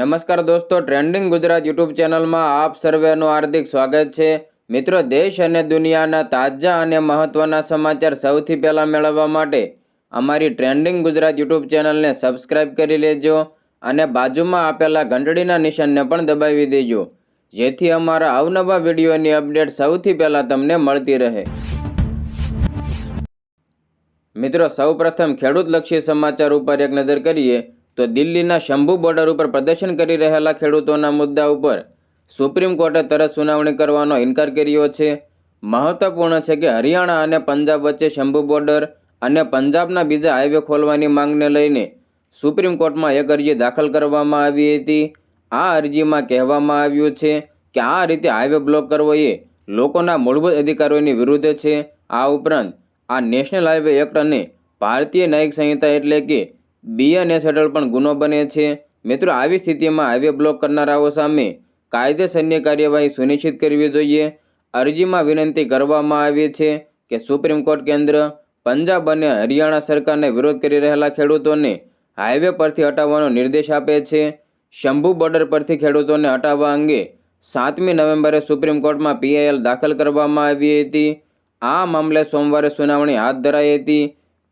નમસ્કાર દોસ્તો trending Gujarat YouTube ચેનલમાં આપ સર્વેનું હાર્દિક સ્વાગત છે. મિત્રો, દેશ અને દુનિયાના તાજા અને મહત્ત્વના સમાચાર સૌથી પહેલાં મેળવવા માટે અમારી ટ્રેન્ડિંગ ગુજરાત યુટ્યુબ ચેનલને સબસ્ક્રાઇબ કરી લેજો અને બાજુમાં આપેલા ઘંટડીના નિશાનને પણ દબાવી દેજો, જેથી અમારા અવનવા વિડીયોની અપડેટ સૌથી પહેલાં તમને મળતી રહે. મિત્રો, સૌપ્રથમ ખેડૂતલક્ષી સમાચાર ઉપર એક નજર કરીએ. તો દિલ્હીના શંભુ બોર્ડર ઉપર પ્રદર્શન કરી રહેલા ખેડૂતોના મુદ્દા ઉપર સુપ્રીમ કોર્ટે તરત સુનાવણી કરવાનો ઇનકાર કર્યો છે. મહત્વપૂર્ણ છે કે હરિયાણા અને પંજાબ વચ્ચે શંભુ બોર્ડર અને પંજાબના બીજા હાઈવે ખોલવાની માંગને લઈને સુપ્રીમ કોર્ટમાં એક અરજી દાખલ કરવામાં આવી હતી. આ અરજીમાં કહેવામાં આવ્યું છે કે આ રીતે હાઈવે બ્લોક કરવો એ લોકોના મૂળભૂત અધિકારોની વિરુદ્ધ છે. આ ઉપરાંત આ નેશનલ હાઈવે એક્ટ અને ભારતીય ન્યાયિક સંહિતા એટલે કે બીએનએસ હેઠળ પણ ગુનો બને છે. મિત્રો, આવી સ્થિતિમાં હાઈવે બ્લોક કરનારાઓ સામે કાયદેસરની કાર્યવાહી સુનિશ્ચિત કરવી જોઈએ. અરજીમાં વિનંતી કરવામાં આવી છે કે સુપ્રીમ કોર્ટ કેન્દ્ર પંજાબ અને હરિયાણા સરકારને વિરોધ કરી રહેલા ખેડૂતોને હાઈવે પરથી હટાવવાનો નિર્દેશ આપે છે. શંભુ બોર્ડર પરથી ખેડૂતોને હટાવવા અંગે સાતમી નવેમ્બરે સુપ્રીમ કોર્ટમાં પીઆઈએલ દાખલ કરવામાં આવી હતી. આ મામલે સોમવારે સુનાવણી હાથ ધરાઈ હતી.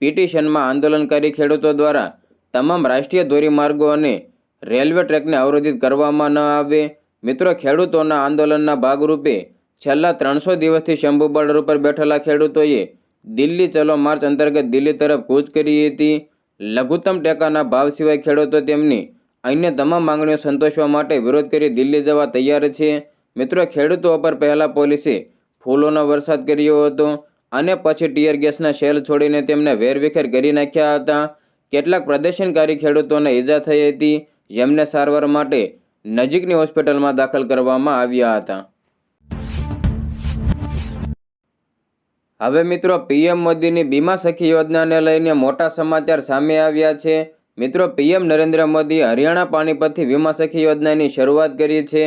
પિટિશનમાં આંદોલનકારી ખેડૂતો દ્વારા તમામ રાષ્ટ્રીય ધોરીમાર્ગો અને રેલવે ટ્રેકને અવરોધિત કરવામાં ન આવે. મિત્રો, ખેડૂતોના આંદોલનના ભાગરૂપે છેલ્લા ત્રણસો દિવસથી શંભુ બોર્ડર ઉપર બેઠેલા ખેડૂતોએ દિલ્હી ચલો માર્ચ અંતર્ગત દિલ્હી તરફ કૂચ કરી હતી. લઘુત્તમ ટેકાના ભાવ સિવાય ખેડૂતો તેમની અન્ય તમામ માંગણીઓ સંતોષવા માટે વિરોધ કરી દિલ્હી જવા તૈયાર છે. મિત્રો, ખેડૂતો પર પહેલા પોલીસે ફૂલોનો વરસાદ કર્યો હતો. અને પછી ટીયર ગેસના શેલ છોડીને તેમને વેરવિખેર કરી નાખ્યા હતા. કેટલાક પ્રદર્શનકારી ખેડૂતોને ઈજા થઈ હતી, જેમને સારવાર માટે નજીકની હોસ્પિટલમાં દાખલ કરવામાં આવ્યા હતા. હવે મિત્રો, પીએમ મોદીની બીમા સખી યોજનાને લઈને મોટા સમાચાર સામે આવ્યા છે. મિત્રો, પીએમ નરેન્દ્ર મોદી હરિયાણા પાણીપતથી વીમા સખી યોજનાની શરૂઆત કરી છે.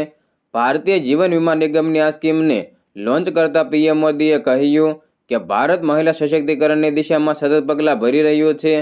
ભારતીય જીવન વીમા નિગમની આ સ્કીમને લોન્ચ કરતા પીએમ મોદીએ કહ્યું કે ભારત મહિલા સશક્તિકરણની દિશામાં સતત પગલાં ભરી રહ્યું છે.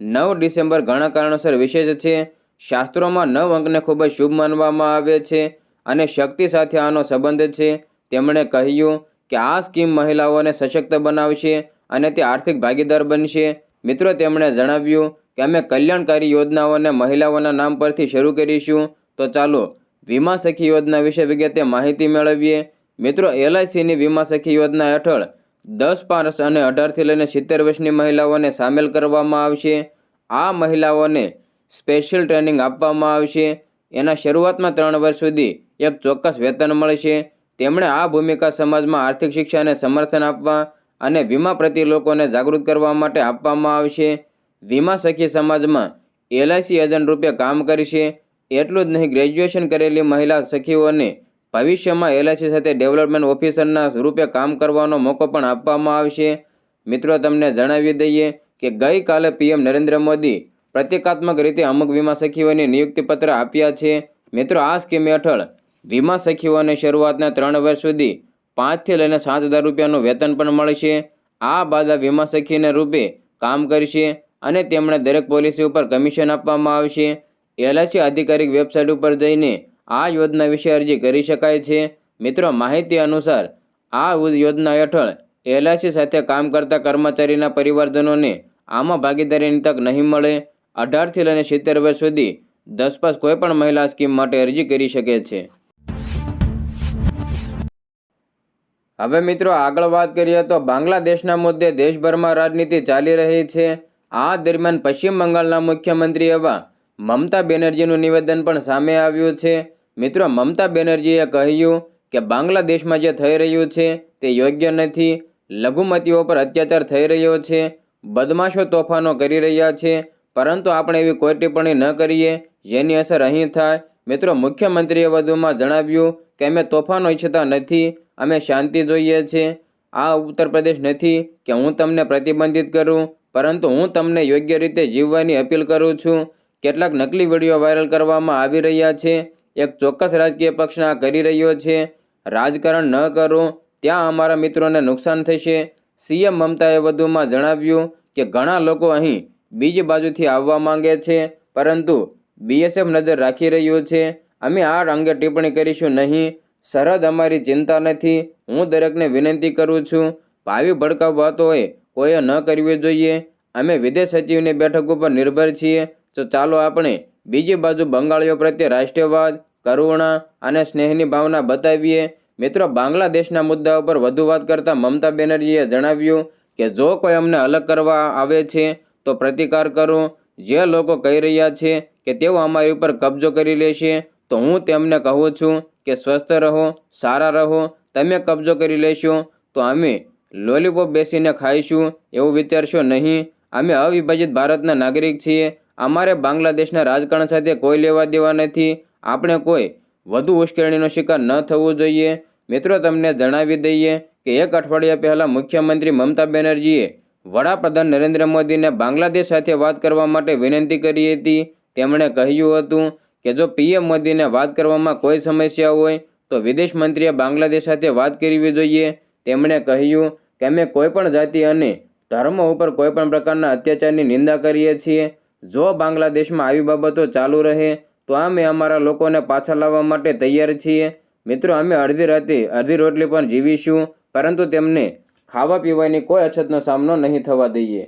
નવ ડિસેમ્બર ઘણા કારણોસર વિશેષ છે. શાસ્ત્રોમાં નવ અંકને ખૂબ જ શુભ માનવામાં આવે છે અને શક્તિ સાથે આનો સંબંધ છે. તેમણે કહ્યું કે આ સ્કીમ મહિલાઓને સશક્ત બનાવશે અને તે આર્થિક ભાગીદાર બનશે. મિત્રો, તેમણે જણાવ્યું કે અમે કલ્યાણકારી યોજનાઓને મહિલાઓના નામ પરથી શરૂ કરીશું. તો ચાલો, વીમા સખી યોજના વિશે વિગતે માહિતી મેળવીએ. મિત્રો, એલઆઈસીની વીમા સખી યોજના હેઠળ દસ પાંચ અને અઢારથી લઈને સિત્તેર વર્ષની મહિલાઓને સામેલ કરવામાં આવશે. આ મહિલાઓને સ્પેશિયલ ટ્રેનિંગ આપવામાં આવશે. એના શરૂઆતમાં ત્રણ વર્ષ સુધી એક ચોક્કસ વેતન મળશે. તેમણે આ ભૂમિકા સમાજમાં આર્થિક શિક્ષાને સમર્થન આપવા અને વીમા પ્રત્યે લોકોને જાગૃત કરવા માટે આપવામાં આવશે. વીમા સખી સમાજમાં એલઆઈસી એજન્ટ રૂપે કામ કરશે. એટલું જ નહીં, ગ્રેજ્યુએશન કરેલી મહિલા સખીઓને ભવિષ્યમાં એલઆઈસી સાથે ડેવલપમેન્ટ ઓફિસરના રૂપે કામ કરવાનો મોકો પણ આપવામાં આવશે. મિત્રો, તમને જણાવી દઈએ કે ગઈકાલે પીએમ નરેન્દ્ર મોદી પ્રતિકાત્મક રીતે અમુક વીમા સખીઓની નિયુક્તિપત્ર આપ્યા છે. મિત્રો, આ સ્કીમ હેઠળ વીમા સખીઓને શરૂઆતના ત્રણ વર્ષ સુધી પાંચથી લઈને સાત હજાર રૂપિયાનું વેતન પણ મળશે. આ બાદ વીમા સખીને રૂપે કામ કરશે અને તેમણે દરેક પોલિસી ઉપર કમિશન આપવામાં આવશે. એલઆઈસી આધિકારિક વેબસાઇટ ઉપર જઈને આ યોજના વિશે અરજી કરી શકાય છે. મિત્રો, માહિતી અનુસાર, આ યોજના હેઠળ એલઆઈસી સાથે કામ કરતા કર્મચારીના પરિવારજનોને આમાં ભાગીદારીની તક નહીં મળે. અઢારથી લઈને સિત્તેર વર્ષ સુધી દસ પાસ કોઈપણ મહિલા સ્કીમ માટે અરજી કરી શકે છે. હવે મિત્રો, આગળ વાત કરીએ તો બાંગ્લાદેશના મુદ્દે દેશભરમાં રાજનીતિ ચાલી રહી છે. આ દરમિયાન પશ્ચિમ બંગાળના મુખ્યમંત્રી એવા મમતા બેનર્જીનું નિવેદન પણ સામે આવ્યું છે. મિત્રો, મમતા બેનર્જીએ કહ્યું કે બાંગ્લાદેશમાં જે થઈ રહ્યું છે તે યોગ્ય નથી. લઘુમતીઓ પર અત્યાચાર થઈ રહ્યો છે. બદમાશો તોફાનો કરી રહ્યા છે. પરંતુ આપણે એવી કોઈ ટિપ્પણી ન કરીએ જેની અસર અહીં થાય. મિત્રો, મુખ્યમંત્રીએ વધુમાં જણાવ્યું કે અમે તોફાનો ઈચ્છતા નથી. અમે શાંતિ જોઈએ છે. આ ઉત્તર પ્રદેશ નથી કે હું તમને પ્રતિબંધિત કરું. પરંતુ હું તમને યોગ્ય રીતે જીવવાની અપીલ કરું છું. કેટલાક નકલી વીડિયો વાયરલ કરવામાં આવી રહ્યા છે. એક ચોક્કસ રાજકીય પક્ષના કરી રહ્યો છે. રાજકારણ ન કરો, ત્યાં અમારા મિત્રોને નુકસાન થશે. સીએમ મમતાએ વધુમાં જણાવ્યું કે ઘણા લોકો અહીં બીજી બાજુથી આવવા માંગે છે, પરંતુ બીએસએફ નજર રાખી રહ્યું છે. અમે આ અંગે ટિપ્પણી કરીશું નહીં. સરહદ અમારી ચિંતા નથી. હું દરેકને વિનંતી કરું છું, ભાવિ ભડકાવ વાતોએ કોઈએ ન કરવી જોઈએ. અમે વિદેશ સચિવની બેઠક ઉપર નિર્ભર છીએ. તો ચાલો આપણે બીજી બાજુ બંગાળીઓ પ્રત્યે રાષ્ટ્રીયવાદ કરુણા અને સ્નેહની ભાવના બતાવીએ, મિત્રો બાંગ્લાદેશના મુદ્દા ઉપર વધુ વાત કરતા મમતા બેનર્જીએ જણાવ્યું કે જો કોઈ અમને અલગ કરવા આવે છે, તો પ્રતિકાર કરો. જે લોકો કહી રહ્યા છે કે તેઓ અમારી ઉપર કબજો કરી લેશે, તો હું તેમને કહું છું કે સ્વસ્થ રહો, સારા રહો, તમે કબજો કરી લેશો. તો અમે લોલીપોપ બેસીને ખાઈશું એવું વિચારશો નહીં. અમે અવિભાજિત ભારતના નાગરિક છીએ. અમારે બાંગ્લાદેશના રાજકારણ સાથે કોઈ લેવા દેવા નથી. આપણે કોઈ વધુ ઉશ્કેરણીનો શિકાર ન થવું જોઈએ. મિત્રો, તમને જણાવી દઈએ કે એક અઠવાડિયા પહેલાં મુખ્યમંત્રી મમતા બેનર્જીએ વડાપ્રધાન નરેન્દ્ર મોદીને બાંગ્લાદેશ સાથે વાત કરવા માટે વિનંતી કરી હતી. તેમણે કહ્યું હતું કે જો પીએમ મોદીને વાત કરવામાં કોઈ સમસ્યા હોય, તો વિદેશ મંત્રીએ બાંગ્લાદેશ સાથે વાત કરવી જોઈએ. તેમણે કહ્યું કે અમે કોઈપણ જાતિ અને ધર્મ ઉપર કોઈપણ પ્રકારના અત્યાચારની નિંદા કરીએ છીએ. જો બાંગ્લાદેશમાં આવી બાબતો ચાલુ રહે, તો અમે અમારા લોકોને પાછા લાવવા માટે તૈયાર છીએ. મિત્રો, અમે અડધી રાતે અડધી રોટલી પણ જીવીશું, પરંતુ તેમને ખાવા પીવાની કોઈ અછતનો સામનો નહીં થવા દઈએ.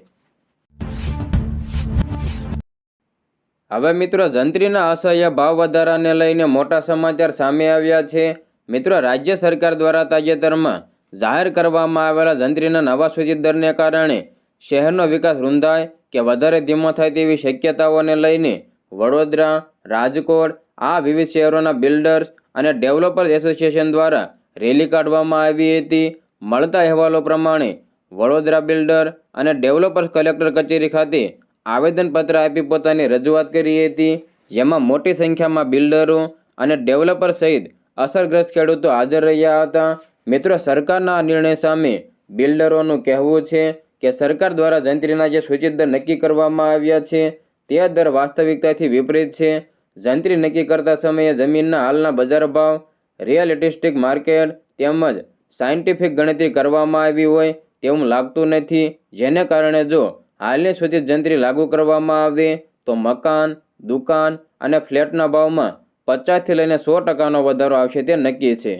હવે મિત્રો, જંત્રીના અસહ્ય ભાવ વધારાને લઈને મોટા સમાચાર સામે આવ્યા છે. મિત્રો, રાજ્ય સરકાર દ્વારા તાજેતરમાં જાહેર કરવામાં આવેલા જંત્રીના નવા સૂચિત દરને કારણે શહેરનો વિકાસ રૂંધાય કે વધારે ધીમો થાય તેવી શક્યતાઓને લઈને વડોદરા, રાજકોટ, આ વિવિધ શહેરોના બિલ્ડર્સ અને ડેવલપર્સ એસોસિએશન દ્વારા રેલી કાઢવામાં આવી હતી. મળતા અહેવાલો પ્રમાણે વડોદરા બિલ્ડર અને ડેવલપર્સ કલેક્ટર કચેરી ખાતે આવેદનપત્ર આપી પોતાની રજૂઆત કરી હતી. જેમાં મોટી સંખ્યામાં બિલ્ડરો અને ડેવલપર સહિત અસરગ્રસ્ત ખેડૂતો હાજર રહ્યા હતા. મિત્રો, સરકારના આ નિર્ણય સામે બિલ્ડરોનું કહેવું છે કે સરકાર દ્વારા જંત્રીના જે સૂચિત દર નક્કી કરવામાં આવ્યા છે, તે દર વાસ્તવિકતાથી વિપરીત છે. જંત્રી નક્કી કરતા સમયે જમીનના હાલના બજાર ભાવ રિયલિસ્ટિક માર્કેટ તેમજ સાયન્ટિફિક ગણતરી કરવામાં આવી હોય તેવું લાગતું નથી. જેને કારણે જો હાલની સૂચિત જંત્રી લાગુ કરવામાં આવે, તો મકાન, દુકાન અને ફ્લેટના ભાવમાં પચાસથી લઈને સો ટકાનો વધારો આવશે તે નક્કી છે.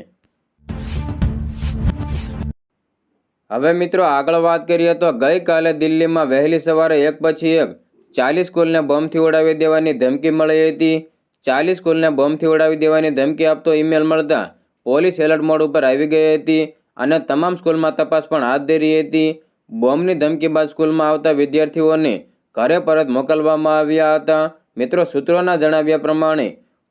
હવે મિત્રો આગળ વાત કરીએ તો ગઈકાલે દિલ્હીમાં વહેલી સવારે એક પછી એક ચાલીસ સ્કૂલને બોમ્બથી ઉડાવી દેવાની ધમકી મળી હતી. ચાલીસ સ્કૂલને બોમ્બથી ઉડાવી દેવાની ધમકી આપતો ઈમેલ મળતા પોલીસ એલર્ટ મોડ ઉપર આવી ગઈ હતી અને તમામ સ્કૂલમાં તપાસ પણ હાથ ધરી હતી. બોમ્બની ધમકી બાદ સ્કૂલમાં આવતા વિદ્યાર્થીઓને ઘરે પરત મોકલવામાં આવ્યા હતા. મિત્રો સૂત્રોના જણાવ્યા પ્રમાણે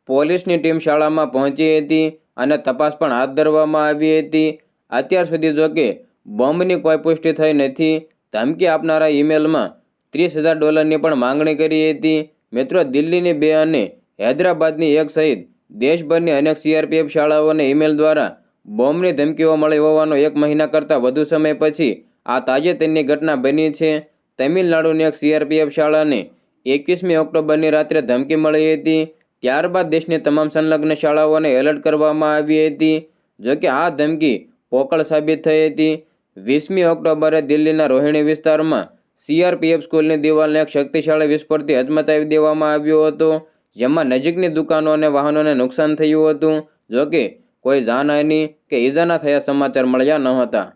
પોલીસની ટીમ શાળામાં પહોંચી હતી અને તપાસ પણ હાથ ધરવામાં આવી હતી. અત્યાર સુધી જોકે બોમ્બની કોઈ પુષ્ટિ થઈ નથી. ધમકી આપનારા ઈમેલમાં ત્રીસ હજાર ડોલરની પણ માંગણી કરી હતી. મિત્રો, દિલ્હીની બે અને હૈદરાબાદની એક સહિત દેશભરની અનેક સીઆરપીએફ શાળાઓને ઈમેલ દ્વારા બોમ્બની ધમકીઓ મળી હોવાનો એક મહિના કરતાં વધુ સમય પછી આ તાજેતરની ઘટના બની છે. તમિલનાડુની એક સીઆરપીએફ શાળાને એકવીસમી ઓક્ટોબરની રાત્રે ધમકી મળી હતી. ત્યારબાદ દેશની તમામ સંલગ્ન શાળાઓને એલર્ટ કરવામાં આવી હતી. જોકે આ ધમકી પોકળ સાબિત થઈ હતી. વીસમી ઓક્ટોબરે દિલ્હીના રોહિણી વિસ્તારમાં સીઆરપીએફ સ્કૂલની દિવાલને એક શક્તિશાળી વિસ્ફોટથી હચમચાવી દેવામાં આવ્યો હતો, જેમાં નજીકની દુકાનો અને વાહનોને નુકસાન થયું હતું જોકે કોઈ જાનહાની કે ઈજાના થયા સમાચાર મળ્યા ન હતા.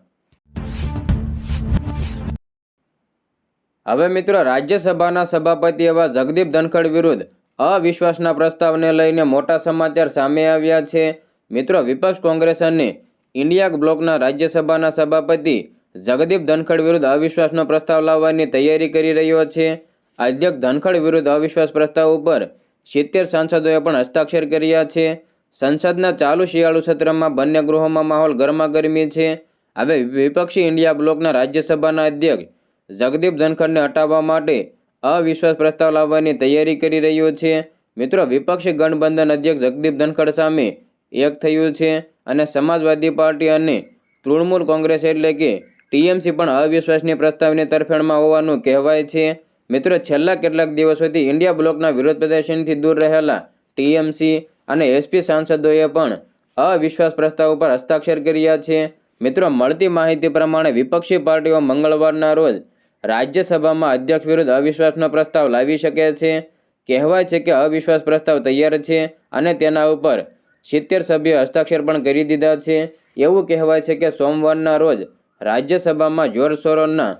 હવે મિત્રો, રાજ્યસભાના સભાપતિ એવા જગદીપ ધનખડ વિરુદ્ધ અવિશ્વાસના પ્રસ્તાવને લઈને મોટા સમાચાર સામે આવ્યા છે. મિત્રો, વિપક્ષ કોંગ્રેસ અને ઇન્ડિયા બ્લોકના રાજ્યસભાના સભાપતિ જગદીપ ધનખડ વિરુદ્ધ અવિશ્વાસનો પ્રસ્તાવ લાવવાની તૈયારી કરી રહ્યો છે. અધ્યક્ષ ધનખડ વિરુદ્ધ અવિશ્વાસ પ્રસ્તાવ ઉપર સિત્તેર સાંસદોએ પણ હસ્તાક્ષર કર્યા છે. સંસદના ચાલુ શિયાળુ સત્રમાં બંને ગૃહોમાં માહોલ ગરમાગરમી છે. હવે વિપક્ષી ઇન્ડિયા બ્લોકના રાજ્યસભાના અધ્યક્ષ જગદીપ ધનખડને હટાવવા માટે અવિશ્વાસ પ્રસ્તાવ લાવવાની તૈયારી કરી રહ્યો છે. મિત્રો, વિપક્ષી ગઠબંધન અધ્યક્ષ જગદીપ ધનખડ સામે એક થયું છે અને સમાજવાદી પાર્ટી અને તૃણમૂલ કોંગ્રેસ એટલે કે ટીએમસી પણ અવિશ્વાસની પ્રસ્તાવની તરફેણમાં હોવાનું કહેવાય છે. મિત્રો, છેલ્લા કેટલાક દિવસોથી ઇન્ડિયા બ્લોકના વિરોધ પ્રદર્શનથી દૂર રહેલા ટીએમસી અને એસપી સાંસદોએ પણ અવિશ્વાસ પ્રસ્તાવ ઉપર હસ્તાક્ષર કર્યા છે. મિત્રો, મળતી માહિતી પ્રમાણે વિપક્ષી પાર્ટીઓ મંગળવારના રોજ રાજ્યસભામાં અધ્યક્ષ વિરુદ્ધ અવિશ્વાસનો પ્રસ્તાવ લાવી શકે છે. કહેવાય છે કે અવિશ્વાસ પ્રસ્તાવ તૈયાર છે અને તેના ઉપર સિત્તેર સભ્યો હસ્તાક્ષર પણ કરી દીધા છે. એવું કહેવાય છે કે સોમવારના રોજ રાજ્યસભામાં જોરશોરોના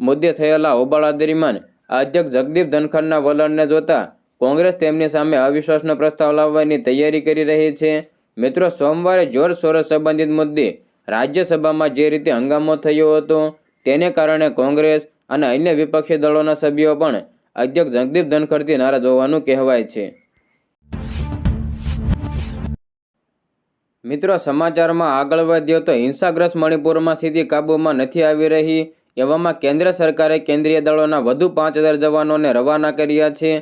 મુદ્દે થયેલા હોબાળા દરમિયાન અધ્યક્ષ જગદીપ ધનખડના વલણને જોતા કોંગ્રેસ તેમની સામે અવિશ્વાસનો પ્રસ્તાવ લાવવાની તૈયારી કરી રહી છે. મિત્રો, સોમવારે જોર સોરસ સંબંધિત મુદ્દે રાજ્યસભામાં જે રીતે હંગામો થયો હતો તેને કારણે કોંગ્રેસ અને અન્ય વિપક્ષી દળોના સભ્યો પણ અધ્યક્ષ જગદીપ ધનખડથી નારાજ હોવાનું કહેવાય છે. મિત્રો, સમાચારમાં આગળ વધ્યો તો હિંસાગ્રસ્ત મણિપુરમાં સ્થિતિ કાબૂમાં નથી આવી રહી એવામાં કેન્દ્ર સરકારે કેન્દ્રીય દળોના વધુ પાંચ હજાર જવાનોને રવાના કર્યા છે.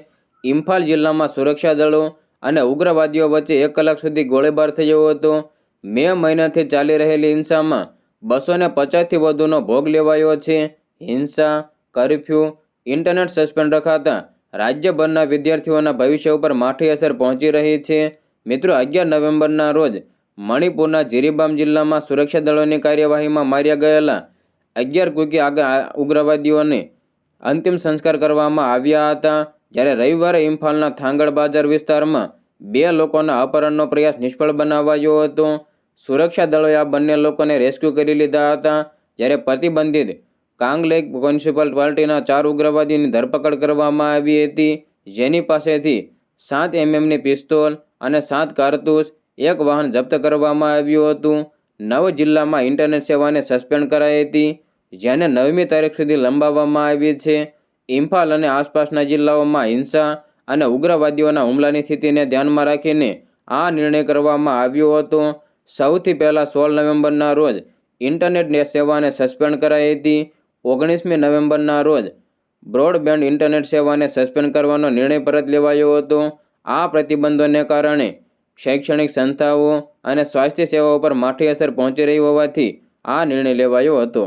ઇમ્ફાલ જિલ્લામાં સુરક્ષા દળો અને ઉગ્રવાદીઓ વચ્ચે એક કલાક સુધી ગોળીબાર થયો હતો. મે મહિનાથી ચાલી રહેલી હિંસામાં બસો ને પચાસથી વધુનો ભોગ લેવાયો છે. હિંસા, કરફ્યુ, ઇન્ટરનેટ સસ્પેન્ડ રખાતા રાજ્યભરના વિદ્યાર્થીઓના ભવિષ્ય ઉપર માઠી અસર પહોંચી રહી છે. મિત્રો, અગિયાર નવેમ્બરના રોજ મણિપુરના જીરીબામ જિલ્લામાં સુરક્ષા દળોની કાર્યવાહીમાં માર્યા ગયેલા અગિયાર કુકી ઉગ્રવાદીઓને અંતિમ સંસ્કાર કરવામાં આવ્યા હતા. જ્યારે રવિવારે ઇમ્ફાલના થાંગડ બાજાર વિસ્તારમાં બે લોકોના અપહરણનો પ્રયાસ નિષ્ફળ બનાવાયો હતો. સુરક્ષા દળોએ આ બંને લોકોને રેસ્ક્યુ કરી લીધા હતા. જ્યારે પ્રતિબંધિત કાંગલેક મ્યુનિસિપલ પાર્ટીના ચાર ઉગ્રવાદીની ધરપકડ કરવામાં આવી હતી. જેની પાસેથી સાત એમએમની પિસ્તોલ અને સાત કારતૂસ એક વાહન જપ્ત કરવામાં આવ્યું હતું. નવ જિલ્લામાં ઇન્ટરનેટ સેવાને સસ્પેન્ડ કરાઈ હતી, જેને નવમી તારીખ સુધી લંબાવવામાં આવી છે. ઇમ્ફાલ અને આસપાસના જિલ્લાઓમાં હિંસા અને ઉગ્રવાદીઓના હુમલાની સ્થિતિને ધ્યાનમાં રાખીને આ નિર્ણય કરવામાં આવ્યો હતો. સૌથી પહેલાં સોળ નવેમ્બરના રોજ ઇન્ટરનેટ સેવાને સસ્પેન્ડ કરાઈ હતી. ઓગણીસમી નવેમ્બરના રોજ બ્રોડબેન્ડ ઇન્ટરનેટ સેવાને સસ્પેન્ડ કરવાનો નિર્ણય પરત લેવાયો હતો. આ પ્રતિબંધોને કારણે શૈક્ષણિક સંસ્થાઓ અને સ્વાસ્થ્ય સેવાઓ પર માઠી અસર પહોંચી રહી હોવાથી આ નિર્ણય લેવાયો હતો.